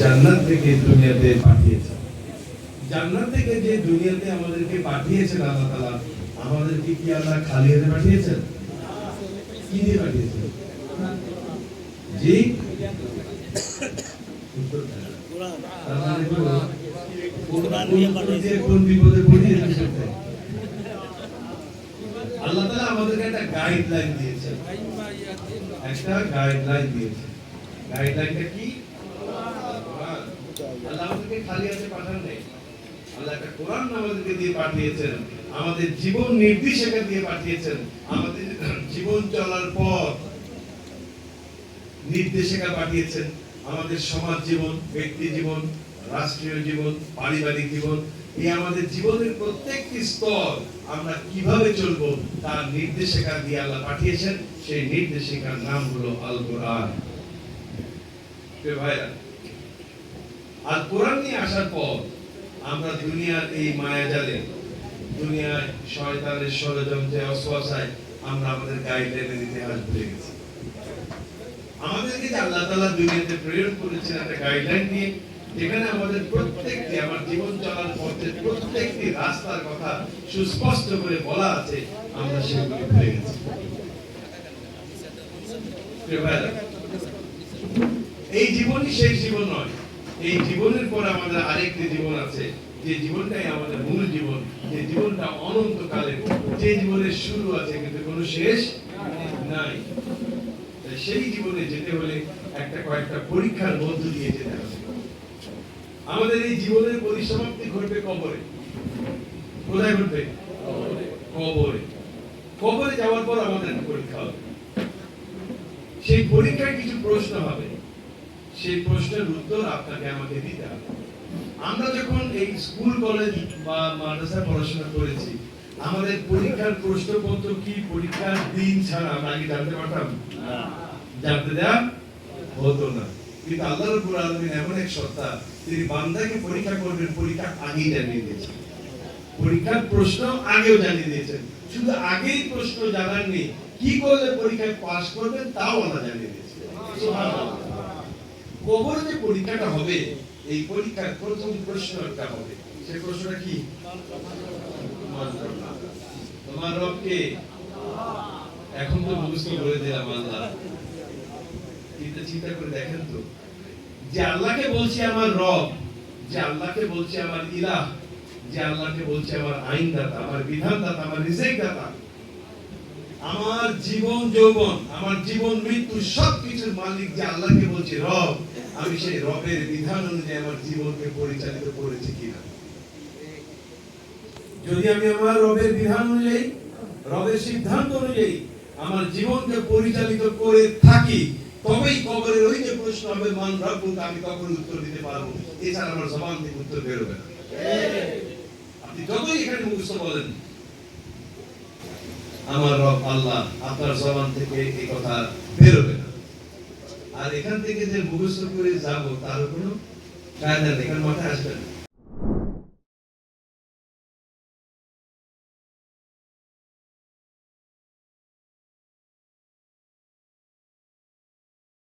জান্নাত থেকে দুনিয়াতে পাঠিয়েছেন জান্নাত থেকে যে দুনিয়াতে আমাদেরকে পাঠিয়েছেন আল্লাহ তাআলা, আমাদেরকে কি আল্লাহ খালি হাতে পাঠিয়েছেন? কি দিয়ে পাঠিয়েছেন? জি? আল্লাহ আমাদেরকে একটা গাইডলাইন দিয়েছেন। একটা গাইডলাইন দিয়েছেন। গাইডলাইনটা কি। আমাদের জীবন নির্দেশিকা দিয়ে পাঠিয়েছেন। আমাদের জীবন চলার পথ নির্দেশিকা পাঠিয়েছেন। আমাদের সমাজ জীবন, ব্যক্তি জীবন, রাষ্ট্রীয় জীবন, পারিবারিক জীবন, এই আমাদের জীবনের প্রত্যেকটি স্তর আমরা কীভাবে চলব, তার নির্দেশিকা দিয়ে আল্লাহ পাঠিয়েছেন। সেই নির্দেশিকার নাম হলো আল কোরআন ভাইরা আর কোরআন নিয়ে আসার পর আমরা দুনিয়ার এই মায়াজালে দুনিয়ার শয়তানের ষড়যন্ত্রে অশ্বাসায় আমরা আমাদের গাইডলাইনের ইতিহাস ভুলে গেছি। আমাদেরকে যে আল্লাহ তাআলা দুনিয়াতে প্রেরণ করেছেন একটা গাইডলাইন নিয়ে, যেখানে আমাদের প্রত্যেকটি আমার জীবন চলার পথে প্রত্যেকটি রাস্তার কথা সুস্পষ্ট করে বলা আছে, আমরা সেগুলি ভুলে গেছি। এই জীবনই সেই জীবন নয়। এই জীবনের পর আমাদের আরেকটি জীবন আছে। যে জীবনটাই আমাদের মূল জীবন। যে জীবনটা অনন্তকালের যে জীবনের শুরু আছে কিন্তু কোনো শেষ নাই। সেই জীবনে যেতে হলে একটা কয়েকটা পরীক্ষার মধ্য দিয়ে যেতে হবে। আমাদের এই জীবনের পরিসমাপ্তি ঘটবে কবরে। কোথায় ঘটবে? কবরে। কবরে। যাওয়ার পর আমাদের পরীক্ষা হবে। সেই পরীক্ষায় কিছু প্রশ্ন হবে। সেই প্রশ্নের উত্তর আপনাকে আমাকে দিতে হবে। আমরা যখন এই স্কুল, কলেজ বা মাদ্রাসায় পড়াশোনা করেছি, আমাদের পরীক্ষার প্রশ্নপত্র কি? পরীক্ষার দিন ছাড়া আমরা আগে জানতে পারতাম? জানতে দেওয়া হতো না। কিন্তু আল্লাহ রব্বুল আলামিন এমন এক সত্তা, তিনি বান্দাকে পরীক্ষা করবেন, পরীক্ষা আগেই জানিয়ে দিয়েছেন। পরীক্ষার প্রশ্ন আগেও জানিয়ে দিয়েছেন। শুধু আগেই প্রশ্ন জানাননি, কি করলে পরীক্ষায় পাশ করবেন তাও আল্লাহ জানিয়ে দিয়েছেন। কবরে যে পরীক্ষাটা হবে, এই পরীক্ষার প্রথম প্রশ্নটা হবে। সেই প্রশ্নটা কি? তোমার রবকে এখন তো মুখস্থ করে দিলাম আল্লাহ। চিন্তা চিন্তা করে দেখেন তো। যে আল্লাহকে বলছি আমার রব, যে আল্লাহকে বলছি আমার ইলাহ, যে আল্লাহকে বলছি আমার আইনদাতা, আমার বিধানদাতা, আমার রিজিক দাতা আমার জীবন যৌবন, আমার জীবন মৃত্যু সবকিছুর মালিক যে আল্লাহকে বলছি রব, আমি সেই রবের বিধান অনুযায়ী আমার জীবনকে পরিচালিত করেছি কিনা। যদি আমি আমার রবের বিধান অনুযায়ী, রবের সিদ্ধান্ত অনুযায়ী আমার জীবনকে পরিচালিত করে থাকি, তবেই কবরের ওই যে প্রশ্ন হবে, মান রব্বুক আমি তখন উত্তর দিতে পারব। এছাড়া আমার জবান থেকে উত্তর বেরোবে না। আপনি যতই এখানে মুখস্থ বলেন আমার রব আল্লাহ আপনার জবান থেকে এই কথা বেরোবে না। আর এখান থেকে যে মুখস্থ করে যাব তার কোনো কায়দা নেই মাথায় আসবে না।